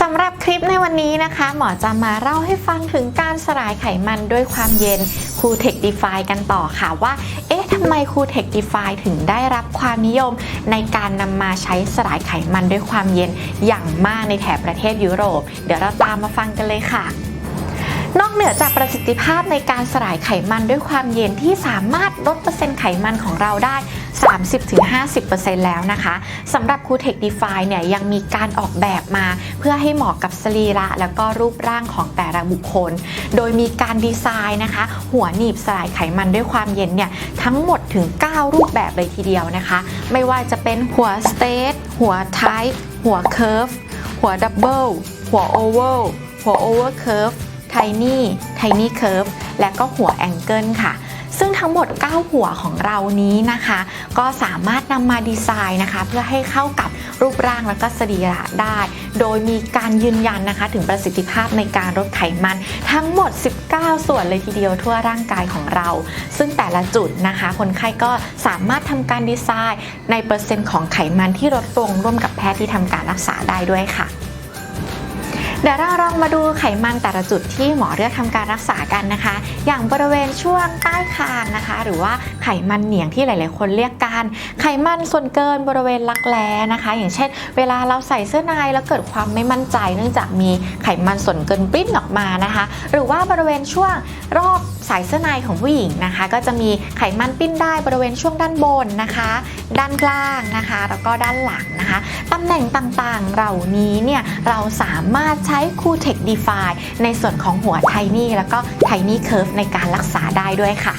สำหรับคลิปในวันนี้นะคะ หมอจะมาเล่าให้ฟังถึงการสลายไขมันด้วยความเย็นคูเทคดีฟายกันต่อค่ะว่า เอ๊ะทำไมคูเทคดีฟายถึงได้รับความนิยม ในการนำมาใช้สลายไขมันด้วยความเย็นอย่างมากในแถบประเทศยุโรป เดี๋ยวเราตามมาฟังกันเลยค่ะนอกเหนือจากประสิทธิภาพในการสลายไขมันด้วยความเย็นที่สามารถลดเปอร์เซ็นต์ไขมันของเราได้ 30-50%แล้วนะคะสำหรับคูเทคดีฟายเนี่ยยังมีการออกแบบมาเพื่อให้เหมาะกับสรีระแล้วก็รูปร่างของแต่ละบุคคล โดยมีการดีไซน์นะคะ หัวหนีบสลายไขมันด้วยความเย็นเนี่ยทั้งหมดถึง 9 รูปแบบเลยทีเดียวนะคะ ไม่ว่าจะเป็นหัวสเตทหัวไทป์หัวเคิร์ฟหัวดับเบิลหัวโอเวลหัวโอเวอร์เคิร์ฟไทนี่ไทนี่เคิร์ฟและก็หัวแองเกิลค่ะ ซึ่งทั้งหมด 9 หัวของเรานี้นะคะ ก็สามารถนำมาดีไซน์นะคะ เพื่อให้เข้ากับรูปร่างและก็สรีระได้ โดยมีการยืนยันนะคะ ถึงประสิทธิภาพในการลดไขมัน ทั้งหมด 19 ส่วนเลยทีเดียวทั่วร่างกายของเรา ซึ่งแต่ละจุดนะคะ คนไข้ก็สามารถทำการดีไซน์ ในเปอร์เซ็นต์ของไขมันที่ลดลงร่วมกับแพทย์ที่ทำการรักษาได้ด้วยค่ะ เดี๋ยวเราลองมาดูไขมันแต่ละจุดที่หมอเลือกทำการรักษากันนะคะ อย่างบริเวณช่วงใต้คางนะคะ หรือว่าไขมันเหนียงที่หลาย ๆ คนเรียกกัน ไขมันส่วนเกินบริเวณรักแร้นะคะ อย่างเช่น เวลาเราใส่เสื้อในแล้วเกิดความไม่มั่นใจ เนื่องจากมีไขมันส่วนเกินปริ้นออกมานะคะ หรือว่าบริเวณช่วงรอบสายเสื้อในของผู้หญิงนะคะ ก็จะมีไขมันปิ้นได้บริเวณช่วงด้านบนนะคะ ด้านล่างนะคะ แล้วก็ด้านหลังนะคะตำแหน่งต่าง ๆ เหล่านี้เนี่ยเราสามารถใช้ใช้คูเทคดีฟายในส่วนของหัวไทนี่แล้วก็ไทนี่เคิร์ฟในการรักษาได้ด้วยค่ะ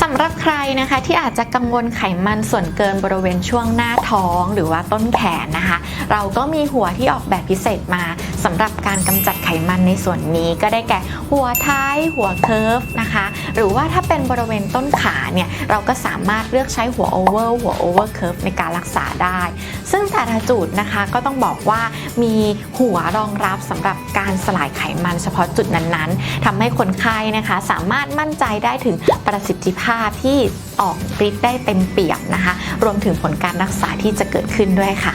สำหรับใครนะคะที่อาจจะกังวลไขมันส่วนเกินบริเวณช่วงหน้าท้องหรือว่าต้นแขนนะคะ เราก็มีหัวที่ออกแบบพิเศษมา สำหรับการกำจัดไขมันในส่วนนี้ก็ได้แก่หัวท้ายหัวเคิร์ฟนะคะ หรือว่าถ้าเป็นบริเวณต้นขาเนี่ยเราก็สามารถเลือกใช้หัวโอเวอร์หัวโอเวอร์เคิร์ฟในการรักษาได้ ซึ่งแต่ละจุดนะคะก็ต้องบอกว่ามีหัวรองรับสำหรับการสลายไขมันเฉพาะจุดนั้นๆทำให้คนไข้นะคะ สามารถมั่นใจได้ถึงประสิทธิภาพที่ออกฤทธิ์ได้เต็มเปี่ยมนะคะ รวมถึงผลการรักษาที่จะเกิดขึ้นด้วยค่ะ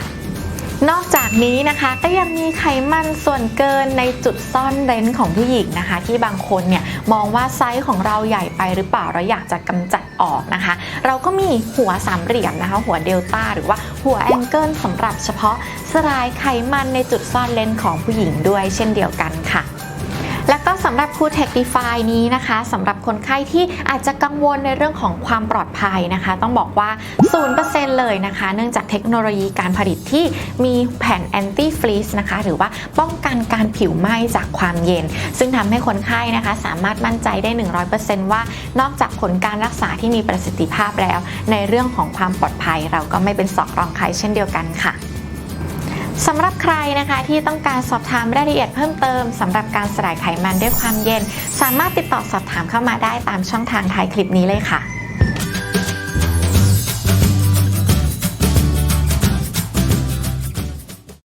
นอกจากนี้นะคะก็ยังมีไขมันส่วนเกินในจุดซ่อนเร้นของผู้หญิงนะคะ ที่บางคนเนี่ยมองว่าไซส์ของเราใหญ่ไปหรือเปล่าเราอยากจะกำจัดออกนะคะ เราก็มีหัวสามเหลี่ยมนะคะ หัวเดลต้าหรือว่าหัวแองเกิลสำหรับเฉพาะสลายไขมันในจุดซ่อนเร้นของผู้หญิงด้วยเช่นเดียวกันค่ะ แล้วก็สำหรับ c o o t e c h Defy นี้นะคะสำหรับคนไข้ที่อาจจะกังวลในเรื่องของความปลอดภัยนะคะ ต้องบอกว่า 0%เลยนะคะ เนื่องจากเทคโนโลยีการผลิตที่มีแผ่น anti freeze นะคะ หรือว่าป้องกันการผิวไหม้จากความเย็น ซึ่งทำให้คนไข้นะคะ สามารถมั่นใจได้ 100%ว่านอกจากผลการรักษาที่มีประสิทธิภาพแล้ว ในเรื่องของความปลอดภัยเราก็ไม่เป็นสอกรองใครเช่นเดียวกันค่ะ สำหรับใครนะคะที่ต้องการสอบถามรายละเอียดเพิ่มเติมสำหรับการสลายไขมันด้วยความเย็น สามารถติดต่อสอบถามเข้ามาได้ตามช่องทางท้ายคลิปนี้เลยค่ะ